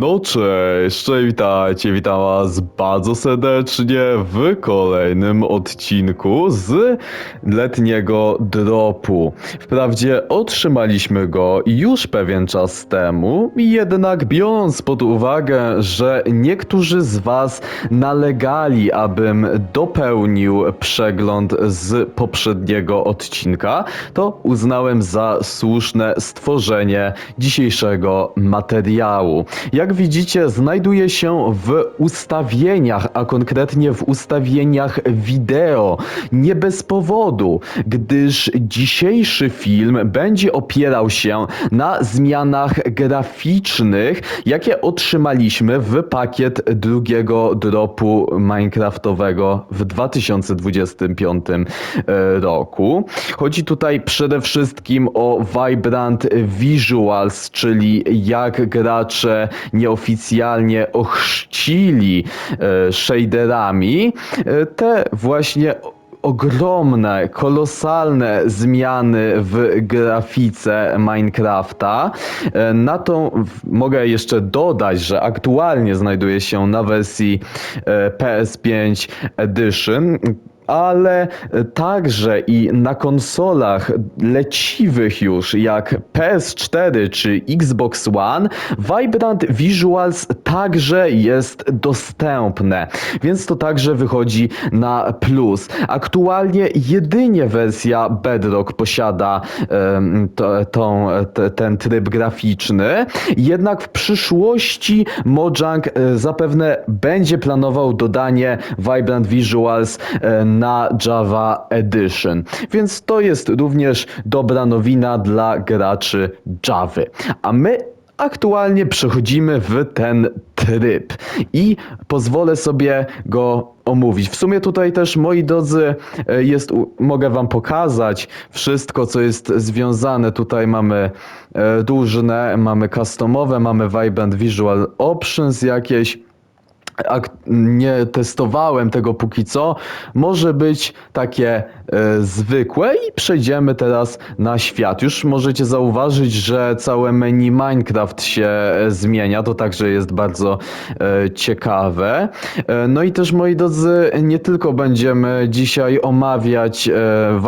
No cześć, cześć, witajcie, witam was bardzo serdecznie w kolejnym odcinku z letniego dropu. Wprawdzie otrzymaliśmy go już pewien czas temu, jednak biorąc pod uwagę, że niektórzy z was nalegali, abym dopełnił przegląd z poprzedniego odcinka, to uznałem za słuszne stworzenie dzisiejszego materiału. Jak widzicie, znajduje się w ustawieniach, a konkretnie w ustawieniach wideo. Nie bez powodu, gdyż dzisiejszy film będzie opierał się na zmianach graficznych, jakie otrzymaliśmy w pakiet drugiego dropu Minecraftowego w 2025 e, roku. Chodzi tutaj przede wszystkim o Vibrant Visuals, czyli jak gracze nieoficjalnie ochrzcili e, shaderami e, te właśnie ogromne, kolosalne zmiany w grafice Minecrafta. E, Na to mogę jeszcze dodać, że aktualnie znajduje się na wersji e, PS5 Edition. Ale e, także i na konsolach leciwych już jak PS4 czy Xbox One Vibrant Visuals także jest dostępne, więc to także wychodzi na plus. Aktualnie jedynie wersja Bedrock posiada to, tą, te, ten tryb graficzny, jednak w przyszłości Mojang e, zapewne będzie planował dodanie Vibrant Visuals e, na Java Edition, więc to jest również dobra nowina dla graczy Javy. A my aktualnie przechodzimy w ten tryb i pozwolę sobie go omówić. W sumie tutaj też, moi drodzy, e, jest, mogę wam pokazać wszystko, co jest związane. Tutaj mamy e, różne, mamy customowe, mamy Vibrant Visual Options jakieś. Nie testowałem tego póki co. Może być takie zwykłe i przejdziemy teraz na świat. Już możecie zauważyć, że całe menu Minecraft się e, zmienia. To także jest bardzo e, ciekawe. E, no i też moi drodzy, nie tylko będziemy dzisiaj omawiać e,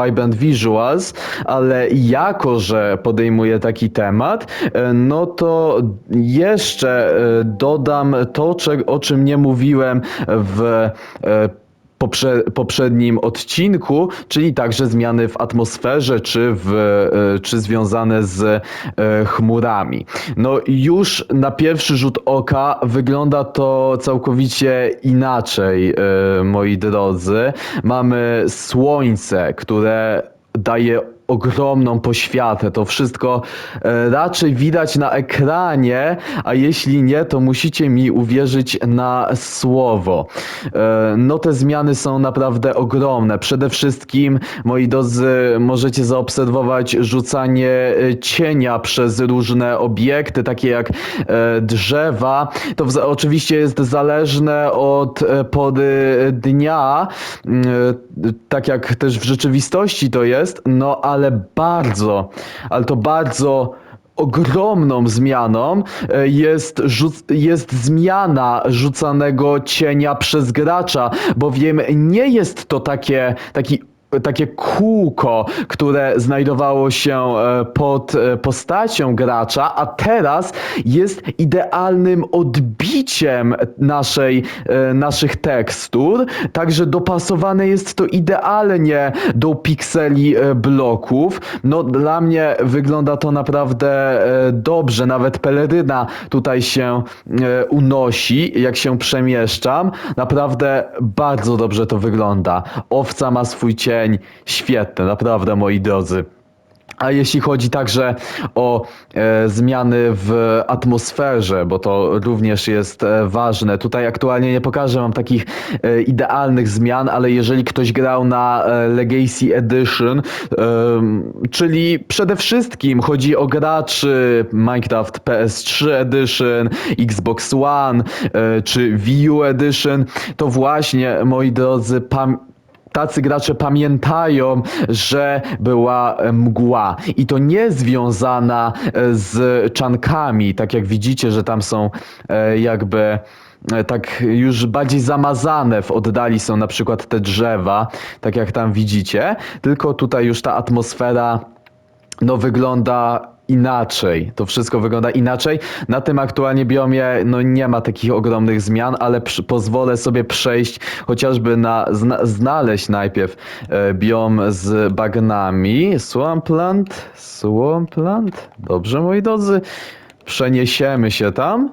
Vibrant Visuals, ale jako, że podejmuję taki temat, e, no to jeszcze e, dodam to, o czym nie mówiłem w e, poprze poprzednim odcinku, czyli także zmiany w atmosferze, czy, w, e, czy związane z e, chmurami. No już na pierwszy rzut oka wygląda to całkowicie inaczej, e, moi drodzy. Mamy słońce, które daje ogromną poświatę. To wszystko e, raczej widać na ekranie, a jeśli nie, to musicie mi uwierzyć na słowo. E, no te zmiany są naprawdę ogromne. Przede wszystkim, moi drodzy, możecie zaobserwować rzucanie e, cienia przez różne obiekty, takie jak drzewa. To oczywiście jest zależne od pory dnia, mm, tak jak też w rzeczywistości to jest, no ale bardzo, ale to bardzo ogromną zmianą e, jest, jest zmiana rzucanego cienia przez gracza, bowiem nie jest to takie, taki takie kółko, które znajdowało się e, pod e, postacią gracza, a teraz jest idealnym odbiciem naszej, e, naszych tekstur, także dopasowane jest to idealnie do pikseli bloków. No dla mnie wygląda to naprawdę dobrze, nawet peleryna tutaj się unosi, jak się przemieszczam. Naprawdę bardzo dobrze to wygląda. Owca ma swój cień, świetne, naprawdę moi drodzy. A jeśli chodzi także o e, zmiany w atmosferze, bo to również jest e, ważne. Tutaj aktualnie nie pokażę wam takich e, idealnych zmian, ale jeżeli ktoś grał na e, Legacy Edition, em, czyli przede wszystkim chodzi o graczy Minecraft PS3 Edition, Xbox One e, czy Wii U Edition, to właśnie, moi drodzy, pam tacy gracze pamiętają, że była e, mgła. I to nie związana e, z czankami, tak jak widzicie, że tam są e, jakby tak już bardziej zamazane w oddali są na przykład te drzewa, tak jak tam widzicie, tylko tutaj już ta atmosfera no wygląda inaczej. To wszystko wygląda inaczej. Na tym aktualnie biomie no nie ma takich ogromnych zmian, ale przy, pozwolę sobie przejść chociażby na zna, znaleźć najpierw e, biom z bagnami. Swampland, Swampland. Dobrze moi drodzy. Przeniesiemy się tam.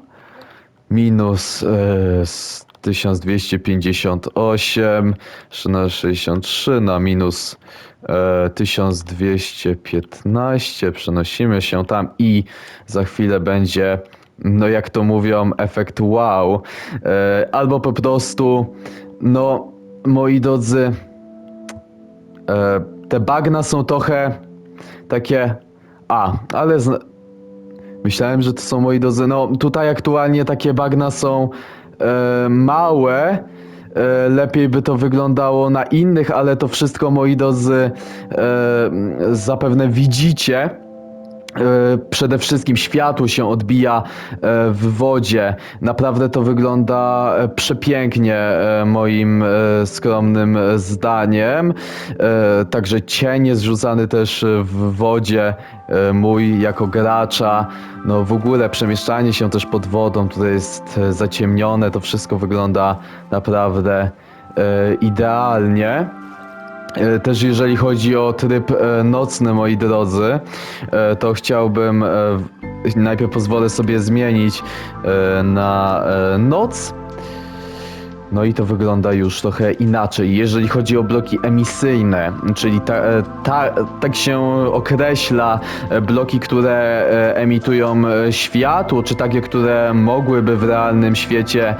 Minus e, s- 1258, 63 na minus 1215. Przenosimy się tam i za chwilę będzie, no jak to mówią, efekt wow. E, albo po prostu, no moi drodzy, e, te bagna są trochę takie. A, ale Myślałem, że to są moi drodzy. No tutaj aktualnie takie bagna są e, małe. E, lepiej by to wyglądało na innych, ale to wszystko moi drodzy e, zapewne widzicie. E, Przede wszystkim światło się odbija e, w wodzie. Naprawdę to wygląda e, przepięknie, moim skromnym zdaniem. Także cień jest rzucany też w wodzie. Mój jako gracza, no w ogóle przemieszczanie się też pod wodą, tutaj jest zaciemnione, to wszystko wygląda naprawdę idealnie. E, Też jeżeli chodzi o tryb e, nocny, moi drodzy, e, to chciałbym najpierw pozwolę sobie zmienić na noc. No i to wygląda już trochę inaczej. Jeżeli chodzi o bloki emisyjne, czyli ta, ta, tak się określa bloki, które emitują światło, czy takie, które mogłyby w realnym świecie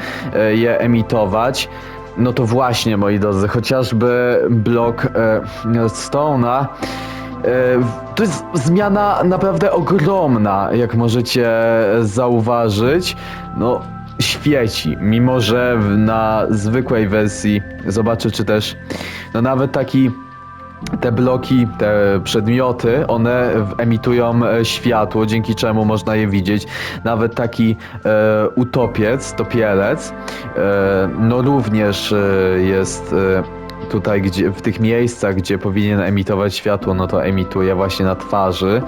je emitować. No to właśnie, moi drodzy, chociażby blok e, Stone'a. E, To jest zmiana naprawdę ogromna, jak możecie zauważyć. No, świeci, mimo że na zwykłej wersji zobaczę, czy też no nawet taki te bloki, te przedmioty, one emitują e, światło, dzięki czemu można je widzieć. Nawet taki e, utopiec, topielec, e, no również e, jest e, tutaj, gdzie, w tych miejscach, gdzie powinien emitować światło, no to emituje właśnie na twarzy.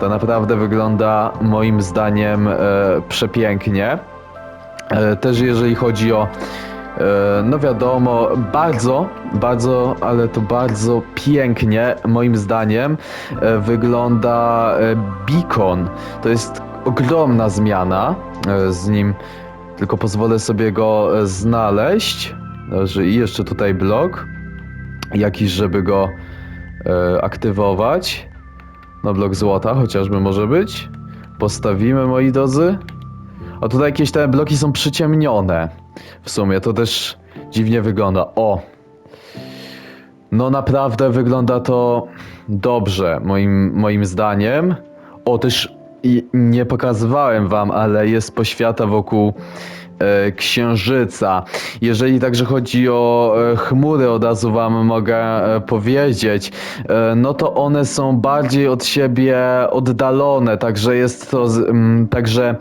To naprawdę wygląda moim zdaniem e, przepięknie. Też jeżeli chodzi o, no wiadomo, bardzo, bardzo, ale to bardzo pięknie, moim zdaniem, e, wygląda e, beacon. To jest ogromna zmiana e, z nim, tylko pozwolę sobie go e, znaleźć. Dobrze, I jeszcze tutaj blok, jakiś, żeby go e, aktywować. No blok złota chociażby może być. Postawimy, moi drodzy. A tutaj jakieś te bloki są przyciemnione. W sumie to też dziwnie wygląda. O! No naprawdę wygląda to dobrze, moim, moim zdaniem. O, też nie pokazywałem wam, ale jest poświata wokół księżyca. Jeżeli także chodzi o e, chmury, od razu wam mogę e, powiedzieć, e, no to one są bardziej od siebie oddalone, także jest to, także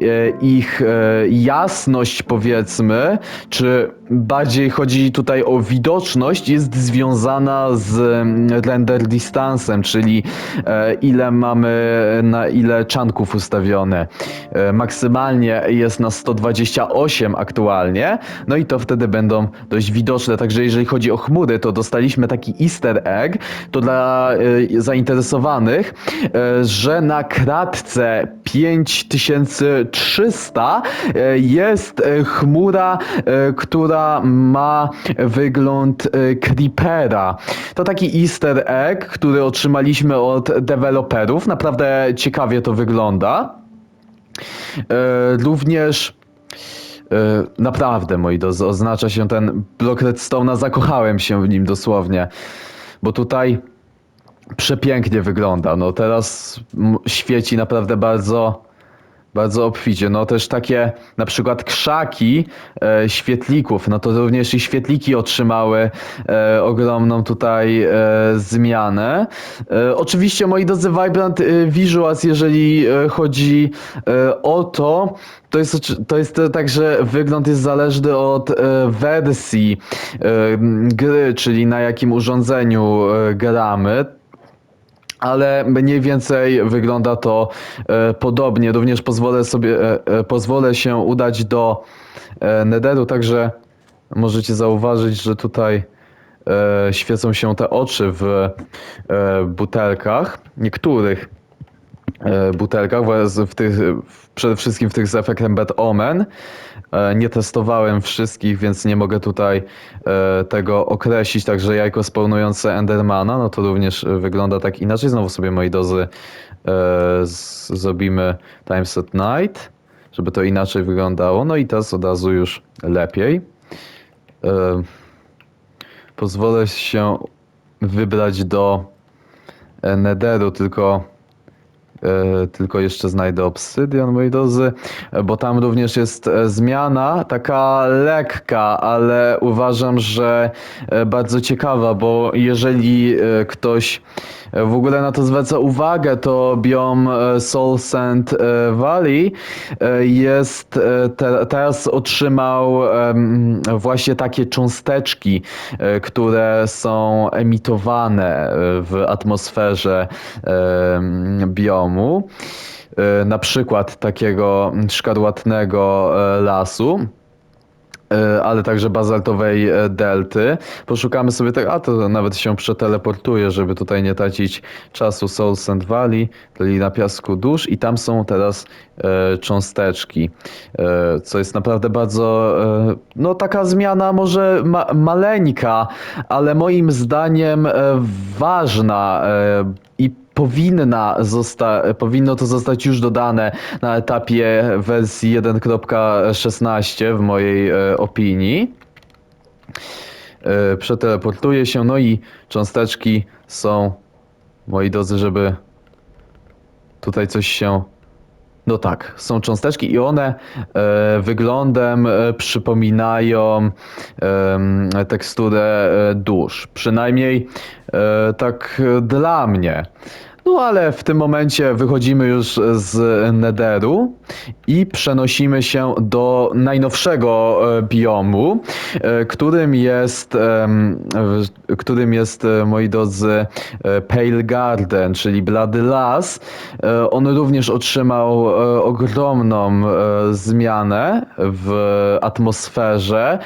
e, ich e, jasność powiedzmy, czy bardziej chodzi tutaj o widoczność, jest związana z mm, render distancem, czyli e, ile mamy, na ile czanków ustawione. E, Maksymalnie jest na 128 aktualnie, no i to wtedy będą dość widoczne. Także jeżeli chodzi o chmury, to dostaliśmy taki easter egg, to dla e, zainteresowanych, że na kratce 5300 e, jest chmura, e, ma wygląd e, Creepera. To taki easter egg, który otrzymaliśmy od deweloperów. Naprawdę ciekawie to wygląda. E, Również e, naprawdę, moi drodzy, oznacza się ten blok redstone'a. Zakochałem się w nim dosłownie, bo tutaj przepięknie wygląda. No teraz świeci naprawdę bardzo, Bardzo obficie. No też takie na przykład krzaki e, świetlików, no to również i świetliki otrzymały e, ogromną tutaj e, zmianę. E, oczywiście moi drodzy Vibrant e, Visuals, jeżeli e, chodzi o to, to jest, to jest tak, że wygląd jest zależny od wersji gry, czyli na jakim urządzeniu gramy ale mniej więcej wygląda to e, podobnie. Również pozwolę sobie, e, e, pozwolę się udać do Netheru, także możecie zauważyć, że tutaj świecą się te oczy w butelkach, niektórych butelkach, w tych, przede wszystkim w tych z efektem Bad Omen. E, Nie testowałem wszystkich, więc nie mogę tutaj e, tego określić, także jajko spełnujące Endermana, no to również e, wygląda tak inaczej. Znowu sobie moi dozy zrobimy Times at Night, żeby to inaczej wyglądało. No i teraz od razu już lepiej. Pozwolę się wybrać do Netheru, tylko tylko jeszcze znajdę obsydian, moi drodzy, e, bo tam również jest e, zmiana, taka lekka, ale uważam, że e, bardzo ciekawa, bo jeżeli e, ktoś e, w ogóle na to zwraca uwagę, to biom e, Soul Sand e, Valley e, jest, e, te, teraz otrzymał właśnie takie cząsteczki, e, które są emitowane e, w atmosferze em, biomu. E, Na przykład takiego szkarłatnego e, lasu e, ale także bazaltowej delty. Poszukamy sobie tego, a to nawet się przeteleportuje, żeby tutaj nie tracić czasu Soul Sand Valley, czyli na piasku dusz i tam są teraz e, cząsteczki, e, co jest naprawdę bardzo, e, no taka zmiana może ma maleńka, ale moim zdaniem ważna i powinna zosta- powinno to zostać już dodane na etapie wersji 1.16 w mojej e, opinii. E, przeteleportuje się, no i cząsteczki są, moi drodzy, żeby tutaj coś się no tak, są cząsteczki i one e, wyglądem e, przypominają em, teksturę e, dusz. Przynajmniej e, tak e, dla mnie. No ale w tym momencie wychodzimy już z Netheru i przenosimy się do najnowszego e, biomu, e, którym jest, którym jest, e, moi drodzy, Pale Garden, czyli Blady Las. On również otrzymał ogromną zmianę w atmosferze,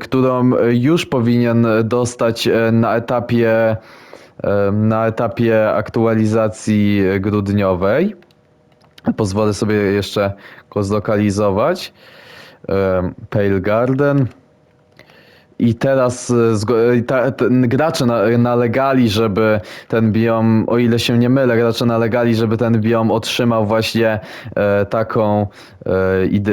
którą już powinien dostać na etapie na etapie aktualizacji grudniowej. Pozwolę sobie jeszcze go zlokalizować. Pale Garden. I teraz e, ten, gracze na, nalegali, żeby ten biom, o ile się nie mylę, gracze nalegali, żeby ten biom otrzymał właśnie e, taką,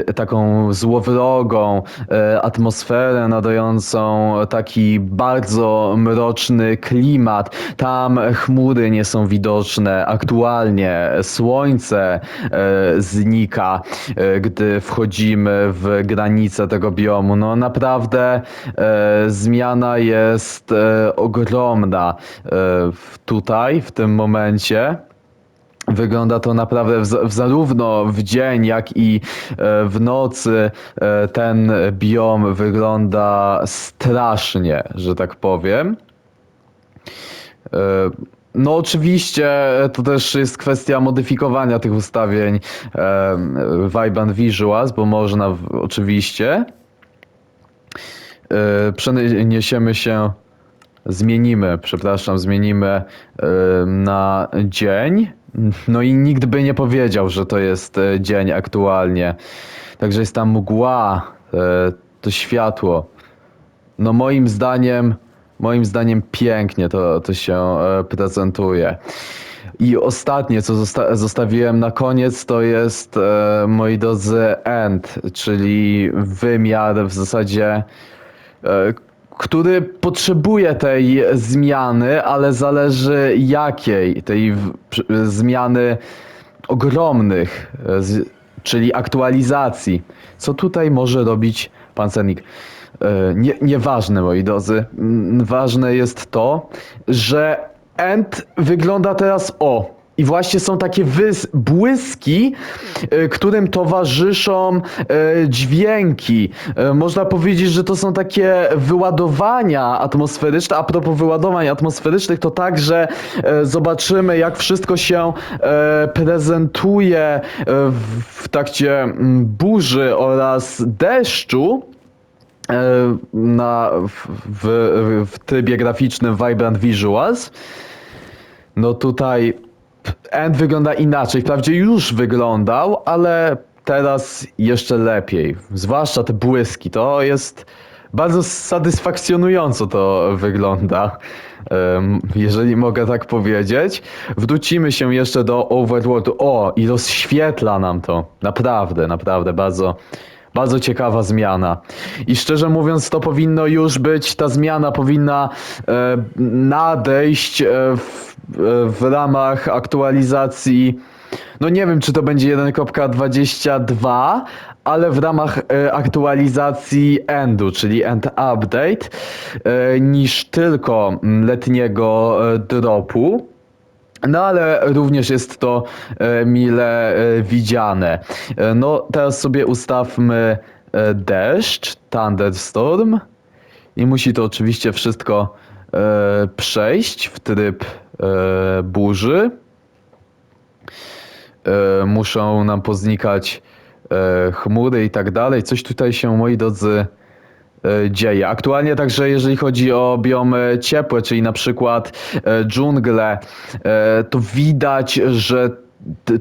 e, taką złowrogą e, atmosferę nadającą taki bardzo mroczny klimat. Tam chmury nie są widoczne aktualnie, słońce e, znika, e, gdy wchodzimy w granice tego biomu. No naprawdę e, zmiana jest e, ogromna e, tutaj, w tym momencie. Wygląda to naprawdę w, za- w zarówno w dzień, jak i e, w nocy ten biom wygląda strasznie, że tak powiem. No oczywiście to też jest kwestia modyfikowania tych ustawień Vibrant Visuals, bo można oczywiście. E, Przeniesiemy się, zmienimy, przepraszam, zmienimy e, na dzień. No i nikt by nie powiedział, że to jest e, dzień aktualnie. Także jest tam mgła, to światło. No moim zdaniem, moim zdaniem pięknie to, to się prezentuje. I ostatnie, co zosta- zostawiłem na koniec, to jest, e, moi drodzy, end, czyli wymiar w zasadzie, który potrzebuje tej zmiany, ale zależy jakiej, tej zmiany ogromnych, e, czyli aktualizacji. Co tutaj może robić pancernik? E, Nie, nieważne, moi drodzy. Ważne jest to, że End wygląda teraz o. I właśnie są takie wys- błyski, e, którym towarzyszą e, dźwięki. E, Można powiedzieć, że to są takie wyładowania atmosferyczne. A propos wyładowań atmosferycznych, to także zobaczymy, jak wszystko się prezentuje w, trakcie mm, burzy oraz deszczu na, w, w, w trybie graficznym Vibrant Visuals. No tutaj End wygląda inaczej. Wprawdzie już wyglądał, ale teraz jeszcze lepiej. Zwłaszcza te błyski. To jest bardzo satysfakcjonująco to wygląda. Jeżeli mogę tak powiedzieć. Wrócimy się jeszcze do Overworldu. O, i rozświetla nam to. Naprawdę, naprawdę bardzo. Bardzo ciekawa zmiana. I szczerze mówiąc, to powinno już być, ta zmiana powinna e, nadejść e, w, w ramach aktualizacji. No nie wiem, czy to będzie 1.22, ale w ramach e, aktualizacji Endu, czyli End Update, e, niż tylko mm, letniego e, dropu. No ale również jest to mile widziane. No teraz sobie ustawmy deszcz, thunderstorm i musi to oczywiście wszystko przejść w tryb e, burzy. E, muszą nam poznikać e, chmury i tak dalej. Coś tutaj się, moi drodzy, e, dzieje. Aktualnie także jeżeli chodzi o biomy ciepłe, czyli na przykład e, dżungle, e, to widać, że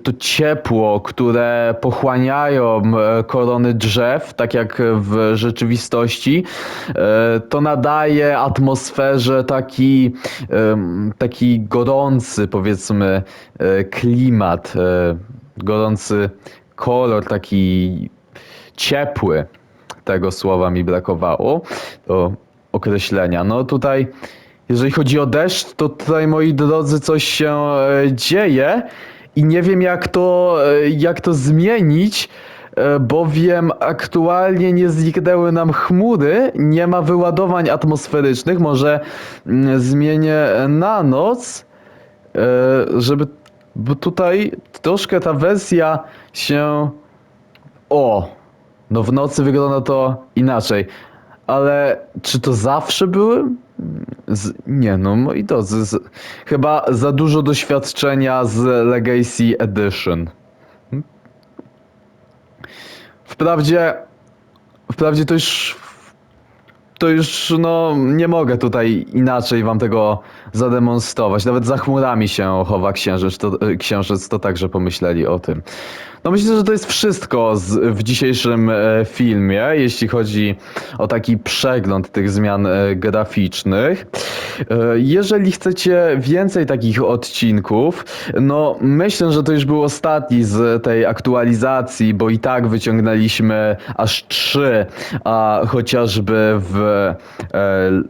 to ciepło, które pochłaniają e, korony drzew, tak jak w rzeczywistości, e, to nadaje atmosferze taki, taki gorący, powiedzmy, e, klimat, gorący kolor, taki ciepły tego słowa mi brakowało, do określenia. No tutaj, jeżeli chodzi o deszcz, to tutaj, moi drodzy, coś się dzieje i nie wiem, jak to, e, jak to zmienić, e, bowiem aktualnie nie zniknęły nam chmury, nie ma wyładowań atmosferycznych, może mm, zmienię na noc, e, żeby, tutaj troszkę ta wersja się, o, no w nocy wygląda to inaczej. Ale czy to zawsze były? Z, nie no, moi drodzy, z, chyba za dużo doświadczenia z Legacy Edition. Hmm? Wprawdzie, wprawdzie to już, to już no nie mogę tutaj inaczej wam tego zademonstrować. Nawet za chmurami się chowa księżyc, to, księżyc, to także pomyśleli o tym. No myślę, że to jest wszystko z, w dzisiejszym e, filmie, jeśli chodzi o taki przegląd tych zmian e, graficznych. E, Jeżeli chcecie więcej takich odcinków, no myślę, że to już był ostatni z tej aktualizacji, bo i tak wyciągnęliśmy aż trzy, a chociażby w,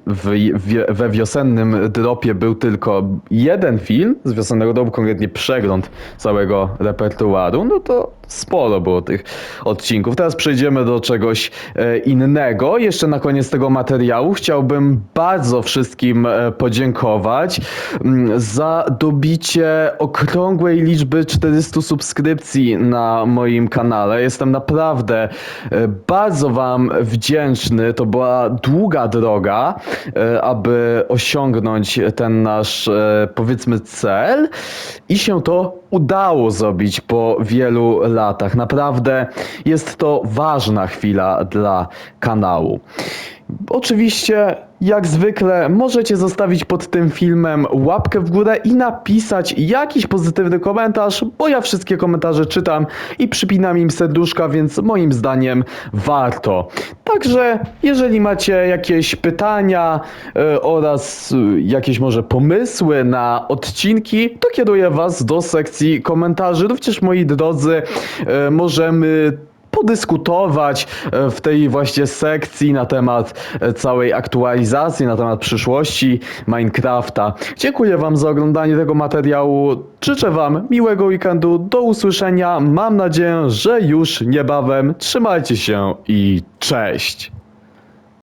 w, w, we wiosennym dropie był tylko jeden film z wiosennego dropu, konkretnie przegląd całego repertuaru, no to esto sporo było tych odcinków. Teraz przejdziemy do czegoś e, innego. Jeszcze na koniec tego materiału chciałbym bardzo wszystkim e, podziękować mm, za dobicie okrągłej liczby 400 subskrypcji na moim kanale. Jestem naprawdę e, bardzo Wam wdzięczny. To była długa droga, aby osiągnąć ten nasz, powiedzmy, cel i się to udało zrobić po wielu latach. Naprawdę jest to ważna chwila dla kanału. Oczywiście, jak zwykle, możecie zostawić pod tym filmem łapkę w górę i napisać jakiś pozytywny komentarz, bo ja wszystkie komentarze czytam i przypinam im serduszka, więc moim zdaniem warto. Także, jeżeli macie jakieś pytania e, oraz e, jakieś może pomysły na odcinki, to kieruję Was do sekcji komentarzy. Również moi drodzy, e, możemy podyskutować e, w tej właśnie sekcji na temat e, całej aktualizacji, na temat przyszłości Minecrafta. Dziękuję Wam za oglądanie tego materiału. Życzę Wam miłego weekendu. Do usłyszenia. Mam nadzieję, że już niebawem. Trzymajcie się i cześć.